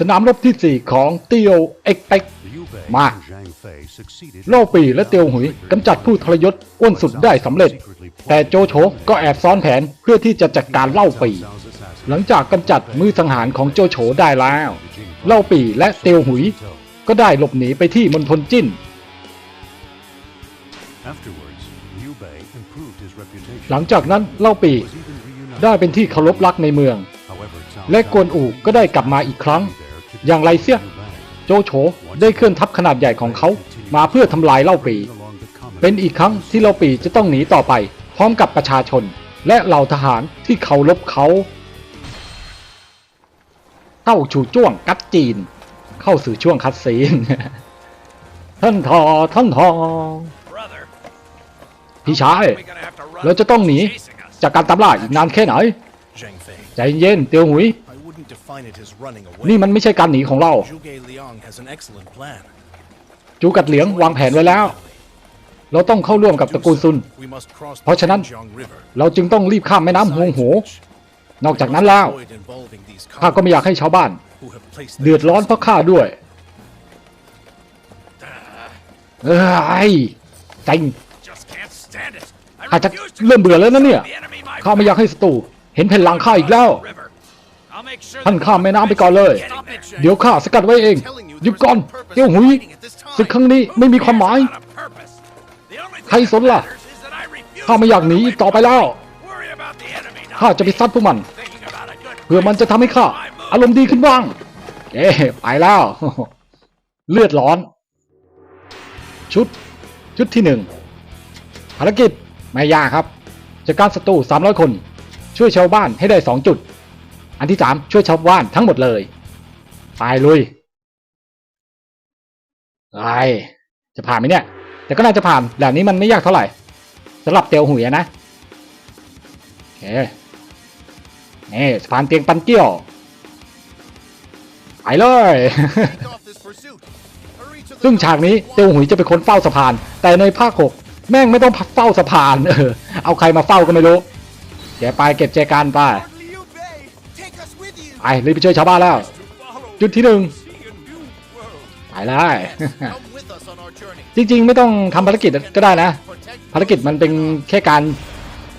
สนามรบที่ 4 ของเตียวเอ็กเต็กมาเล่าปีและเตียวหุยกำจัดผู้ทรยศอ้วนสุดได้สำเร็จ แต่โจโฉก็แอบซ้อนแผนเพื่อที่จะจัดการเล่าปี หลังจากกำจัดมือสังหารของโจโฉได้แล้ว เล่าปีและเตียวหุย ก็ได้หลบหนีไปที่มณฑลจิ้น หลังจากนั้นเล่าปีได้เป็นที่เคารพรักในเมือง และกวนอู่ก็ได้กลับมาอีกครั้ง อย่างไรเสีย โจโฉได้เคลื่อนทัพขนาดใหญ่ของเขามาเพื่อทำลายเล่าปี เป็นอีกครั้งที่เล่าปีจะต้องหนีต่อไป พร้อมกับประชาชน และเหล่าทหารที่เคารพเขาเข้าชูจ้วงกัดจีน เข้าสู่ช่วงคัดซีน ท่านทอท่านทอพี่ชาย เราจะต้องหนีจากการตามล่าอีกนานแค่ไหน ใจเย็นเตียวหุย นี่มันไม่ใช่การหนีของเรา จูกัดเหลียงวางแผนไว้แล้ว เราต้องเข้าร่วมกับตระกูลซุน เพราะฉะนั้นเราจึงต้องรีบข้ามแม่น้ำฮวงโหนอกจากนั้นแล้วข้าก็ไม่อยากให้ชาวบ้าน เดือดร้อนเพราะข้าด้วยเอ้ยใจงข้าจะเริ่มเบื่อแล้วนะเนี่ยข้าไม่อยากให้ศัตรูเห็นแผ่นหลังข้าอีกแล้ว ท่านข้ามแม่น้ำไปก่อนเลย เดี๋ยวข้าสกัดไว้เองหยุดก่อนเตี้ยวหุยศึกครั้งนี้ไม่มีความหมาย ใครสนล่ะข้าไม่อยากหนีอีกต่อไปแล้วข้าจะไปซัดพวกมัน เพื่อมันจะทำให้ข้าอารมณ์ดีขึ้นบ้าง เอ๊ไปแล้ว เลือดร้อน ชุด ชุดที่หนึ่งภารกิจไม่ยากครับจัดการศัตรู300 คน ช่วยชาวบ้านให้ได้ 2 จุด อันที่ 3 ช่วยชาวบ้านทั้งหมดเลยไปลุยไอจะผ่านไหมเนี่ย แต่ก็น่าจะผ่านแบบนี้มันไม่ยากเท่าไหร่สำหรับเตียวหุยนะโอเคนี่สะพานเตียงปันเกี้ยวไปเลย ซึ่งฉากนี้เตียวหุยจะเป็นคนเฝ้าสะพาน แต่ในภาคหกแม่งไม่ต้องเฝ้าสะพานเออเอาใครมาเฝ้าก็ไม่รู้แกไปเก็บแจกันไป ไปรีบไปช่วยชาวบ้านแล้ว จุดที่หนึ่งไปเลยจริงๆ ไม่ต้องทำภารกิจก็ได้นะ ภารกิจมันเป็นแค่การ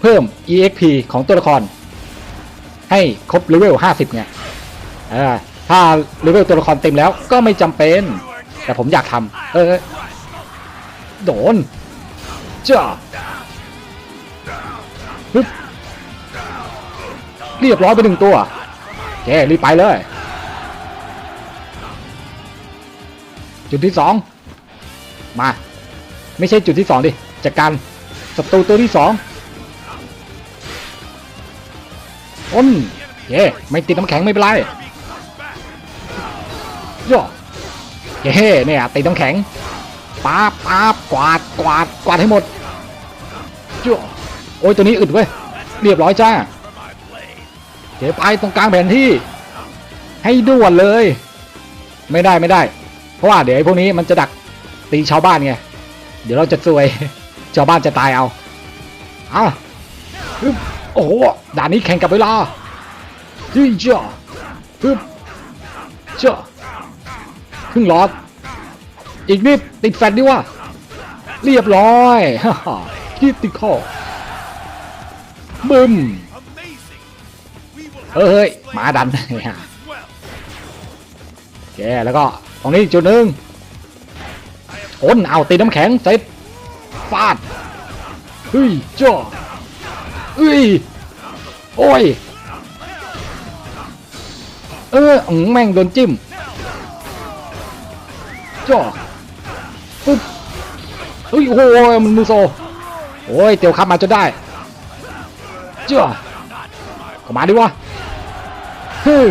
เพิ่ม EXP ของตัวละคร ให้ครบเลเวล 50ไงเออถ้าเลเวลตัวละครเต็มแล้วก็ไม่จำเป็น แต่ผมอยากทำเออโดนจ้าฮึบเรียบร้อยไปหนึ่งตัว แกรีบไปเลย จุดที่สองมา ไม่ใช่จุดที่สองดิจัดการศัตรูตัวที่สองอ้นเย่ไม่ติดน้ำแข็งไม่เป็นไรย่อเย่เนี่ยติดน้ำแข็งป๊าป๊ากวาดกวาดกวาดให้หมดย่อโอ้ยตัวนี้อึดเว้ยเรียบร้อยจ้า เดี๋ยวไปตรงกลางแผนที่ ให้ด่วนเลย ไม่ได้ไม่ได้ เพราะว่าเดี๋ยวไอ้พวกนี้มันจะดักตีชาวบ้านไง เดี๋ยวเราจะซวย ชาวบ้านจะตายเอาอะโอ้โหด่านนี้แข่งกับเวลาฮึจ้าฮึบจ้าครึ่งหลอด อีกนิดติดแฟนดิว่าเรียบร้อยฮ่าฮ่าคิดติดข้อบึม เฮ้ยหมาดันแกแล้วก็ตรงนี้จุดหนึ่งชนเอาตีน้ำแข็งเสร็จฟาดเฮ้ยจ้าเอ้ยโอ้ยเอออแม่งโดนจิ้มจ้าปุ๊บเฮ้ยโอ้โหมันมือโซโอ้ยเตียวขับมาจนได้จ้าเข้ามาดิวะ ฮ้ย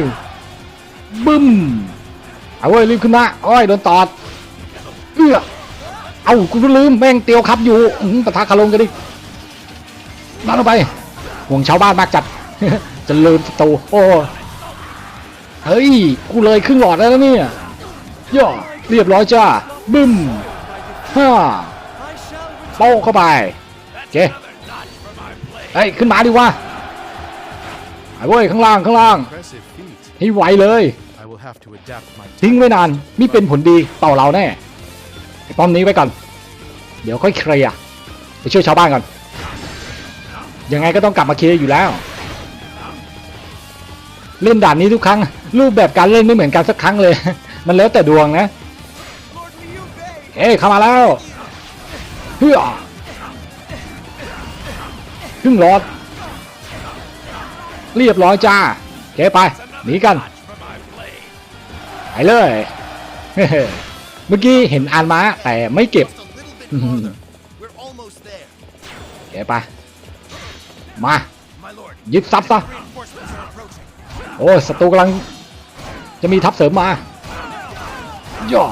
บึ้ม เอาเว้ยรีบขึ้นมาโอ้ยโดนตอด เอื้อ เอากูก็ลืมแม่งเตียวขับอยู่ปะทะคารมกันดิดันลงไป ห่วงชาวบ้านมากจัด จะลืมศัตรูโอ้เฮ้ย กูเลยครึ่งหลอดแล้วนะเนี่ยย่อเรียบร้อยจ้า บึ้มฮ่าโป้เข้าไปโอเคเฮ้ย ขึ้นมาดิวะ ไอ้เว้ยข้างล่างข้างล่างให้ไวเลย will have to adapt my ทิ้งไว้นานมิเป็นผลดีต่อเราแน่ไอ้ป้อมนี้ไว้ก่อน เดี๋ยวค่อยเคลียร์ไปช่วยชาวบ้านก่อนยังไงก็ต้องกลับมาเคลียร์อยู่แล้ว เล่นด่านนี้ทุกครั้ง รูปแบบการเล่นไม่เหมือนกันสักครั้งเลย มันแล้วแต่ดวงนะ เอ้ยเข้ามาแล้วเฮ้ยครึ่งหลอด เรียบร้อยจ้าเคไปหนีกันไปเลยเมื่อกี้เห็นอานม้าแต่ไม่เก็บเก็บไปมายึดซับซะโอ้ศัตรูกำลัง จะมีทัพเสริมมาย่อ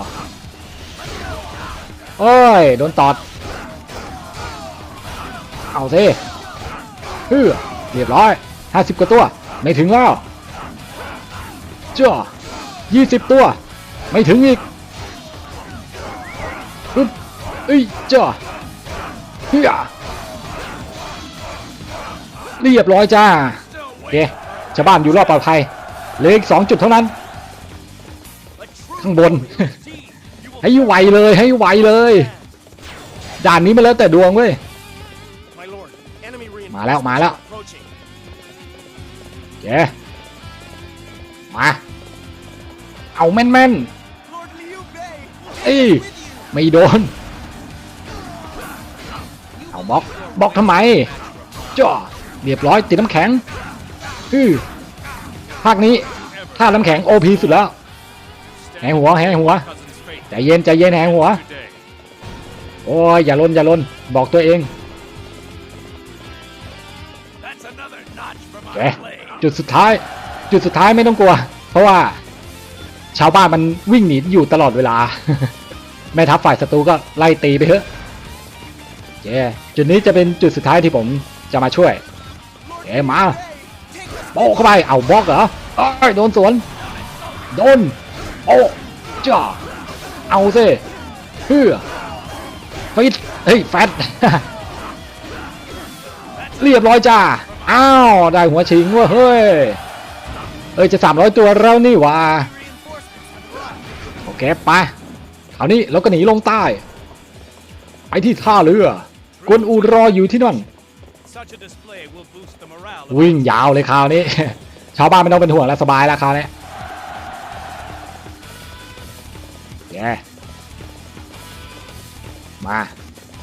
เอ้ย โดนตอด เอาสิเฮ้อเรียบร้อย ห้าสิบกว่าตัว ไม่ถึงแล้วจ้ายี่สิบตัว ไม่ถึงอีกอึ๊บเอ้ยจ้าเฮ้ยเรียบร้อยจ้าโอเคชาวบ้านอยู่รอบปลอดภัยเหลืออีกสองจุดเท่านั้น ข้างบน ให้ไวเลยให้ไวเลย ด่านนี้มาแล้วแต่ดวงเว้ย มาแล้วมาแล้ว เคมา เอาแม่นแม่น Lord Liu Bei, ๆเอ้ยไม่โดน เอาบล็อกบล็อกทำไมจ้าเรียบร้อยติดน้ำแข็งอือภาคนี้ถ้าน้ำแข็งโอพีสุดแล้วแหงหัวแหงหัวใจเย็นใจเย็นแหงหัว โอ้ยอย่าลนอย่าลนบอกตัวเอง another notch from แกจุดสุดท้าย จุดสุดท้ายไม่ต้องกลัว เพราะว่าชาวบ้านมันวิ่งหนีอยู่ตลอดเวลา แม่ทัพฝ่ายศัตรูก็ไล่ตีไปเถอะเจจุดนี้จะเป็นจุดสุดท้ายที่ผมจะมาช่วยเจมาโปะเข้าไปเอาบล็อกเหรอเอ้ยโดนสวน โดนโอ้จ้าเอาสิเพื่อฟิตเฮ้ยแฟตเรียบร้อยจ้า อ้าว ได้หัวชิงว่าเฮ้ย เอ้ยจะสามร้อยตัวแล้วนี่ว่าโอเคไปคราวนี้เราก็หนีลงใต้ ไปที่ท่าเรือกวนอูรออยู่ที่นั่น วิ่งยาวเลยคราวนี้ ชาวบ้านไม่ต้องเป็นห่วงแล้วสบายแล้วคราวนี้แย่มา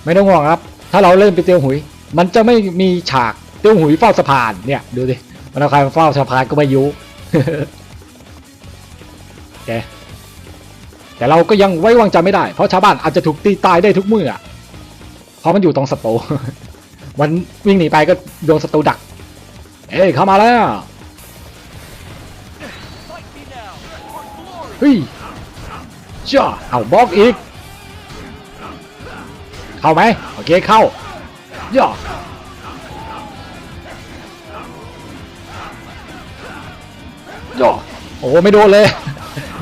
ไม่ต้องห่วงครับ ถ้าเราเล่นไปเตียวหุย มันจะไม่มีฉาก เตียหุยเฝ้าสะพานเนี่ยดูดิมันเอาใครมาเฝ้าสะพานก็ไม่ยุแกแต่เราก็ยังไว้วางใจไม่ได้ เพราะชาวบ้านอาจจะถูกตีตายได้ทุกเมื่อเพราะมันอยู่ตรงสตูมันวิ่งหนีไปก็โดนศัตรูดัก เอ้ยเข้ามาแล้วเฮ้ยจ้าเอาบล็อกอีก เข้าไหมโอเคเข้าย่ ดอกโอ้ไม่โดนเลย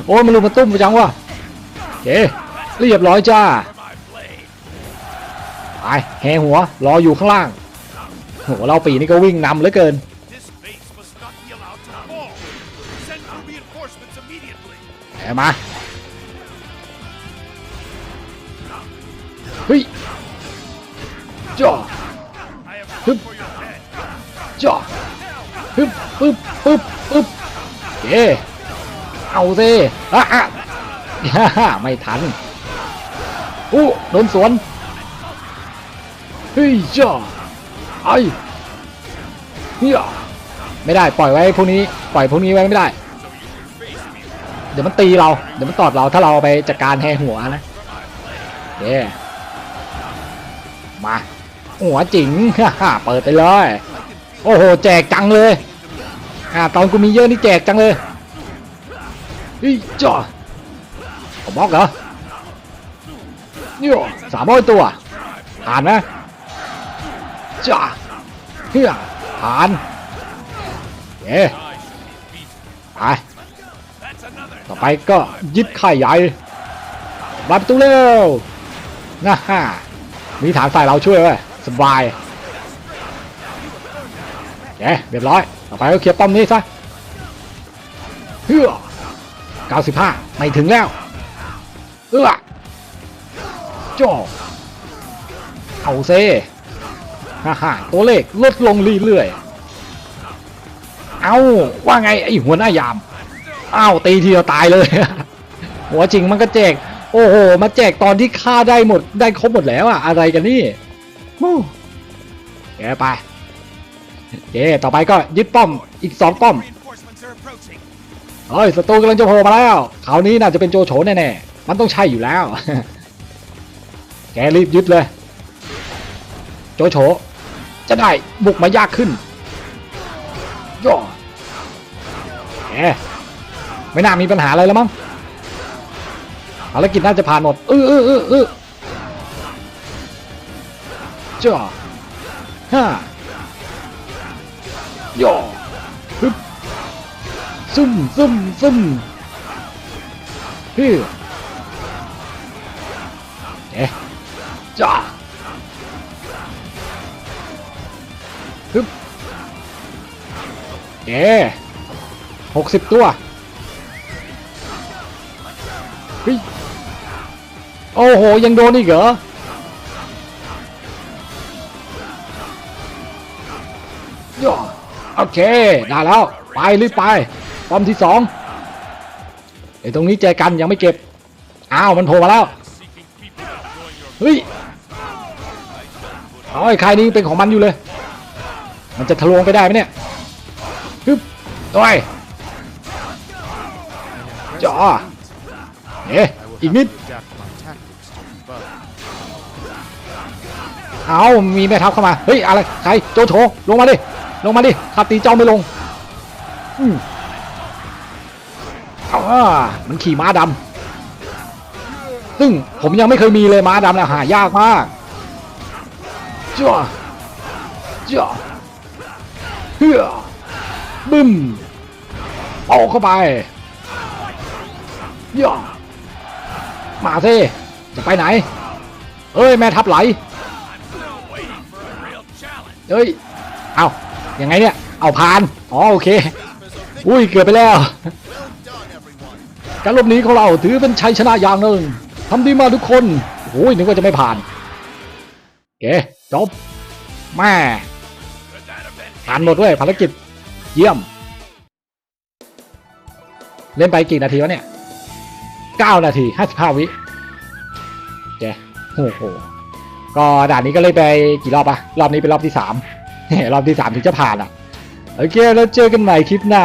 โอ้มันลุมมาตุ้มจังวะเก๋เรียบร้อยจ้าไปแหหัวรออยู่ข้างล่างโหเราปีนี่ก็วิ่งนำเหลือเกินแหมาเฮ้ยจ่อฮึบจ่อฮึบฮึบฮึบ เย้เอาสิอะอะฮ่าฮ่าไม่ทันอู้โดนสวนเฮ้ยจ้าไอ้เฮียไม่ได้ปล่อยไว้พวกนี้ปล่อยพวกนี้ไว้ไม่ได้ เดี๋ยวมันตีเรา เดี๋ยวมันตอดเราถ้าเราไปจัดการแทงหัวนะเย้มาหัวจิ๋งฮ่าฮ่าเปิดไปเลย โอ้โห แจกจังเลย อ่าตอนกูมีเยอะนี่แจกจังเลยเฮ้ยจ้าเอาบล็อกเหรอเนี่ยสามร้อยตัวผ่านไหมจ้าเฮียผ่านเย้ไปต่อไปก็ยึดค่ใหญ่รับประตูเร็วนะฮะมีฐานฝ่ายเราช่วยไว้ยสบายโอเคเรียบร้อย ต่อไปก็เคลียร์ป้อมนี้ซะเฮือ95 ไม่ถึงแล้วเอื้อจ่อเอาเซฮ่าฮ่าตัวเลขลดลงเรื่อยๆ เอาว่าไงไอหัวหน้ายาม อ้าวตีทีเดียวตายเลย หัวจริงมันก็แจก โอ้โห มาแจกตอนที่ฆ่าได้หมดได้ครบหมดแล้วอะอะไรกันนี่ฮู้แกไป เจต่อไปก็ยึดป้อมอีกสองป้อมเฮ้ยศัตรูกำลังจะโผล่มาแล้วคราวนี้น่าจะเป็นโจโฉแน่ๆมันต้องใช่อยู่แล้ว แกรีบยึดเลย โจโฉจะได้บุกมายากขึ้นย่อแกไม่น่ามีปัญหาอะไรแล้วมั้งภารกิจน่าจะผ่านหมดเออเออเออเออจ้าฮ่า ย่อฮึบซุ่มซุ่มซุ่มพี่เอ๊ะจ้าฮึบเอ๊ะหกสิบตัวเฮ้ยโอ้โห ยังโดนอีกเหรอย่อ โอเค ได้แล้ว ไปรีบไป ป้อมที่สองไอ้ตรงนี้แจอกันยังไม่เก็บ อ้าว มันโผล่มาแล้ว เฮ้ยโอ้ยใครนี้เป็นของมันอยู่เลย มันจะทะลวงไปได้ไหมเนี่ยฮึบโอ้ยจ่อเอ๊ะอีกนิด เอามีแม่ทัพเข้ามา เฮ้ย อะไร ใคร โจโฉลงมาดิ ลงมาดิขับตีเจ้าไม่ลงอืมอ่ามันขี่ม้าดำซึ่งผมยังไม่เคยมีเลยม้าดำนะหายากมากจ้าจ้าเฮือบึ้มเอาเข้าไปย่ามาสิจะไปไหน เอ้ย แม่ทัพไหล เฮ้ย เอา ยังไงเนี่ย เอาผ่าน อ๋อโอเค อุ้ยเกือบไปแล้ว การหลบหนีของเราถือเป็นชัยชนะอย่างหนึ่งทำดีมาทุกคนโอ้ยนึกว่าจะไม่ผ่านโอเคจบแม่ผ่านหมดด้วยภารกิจเยี่ยม เล่นไปกี่นาทีวะเนี่ย 9 นาที 55 วิเจ๊โอ้โหก็ด่านนี้ก็เล่นไปกี่รอบอะรอบนี้เป็นรอบที่ 3 รอบที่สามถึงจะผ่านอะ โอเค แล้วเจอกันใหม่คลิปหน้า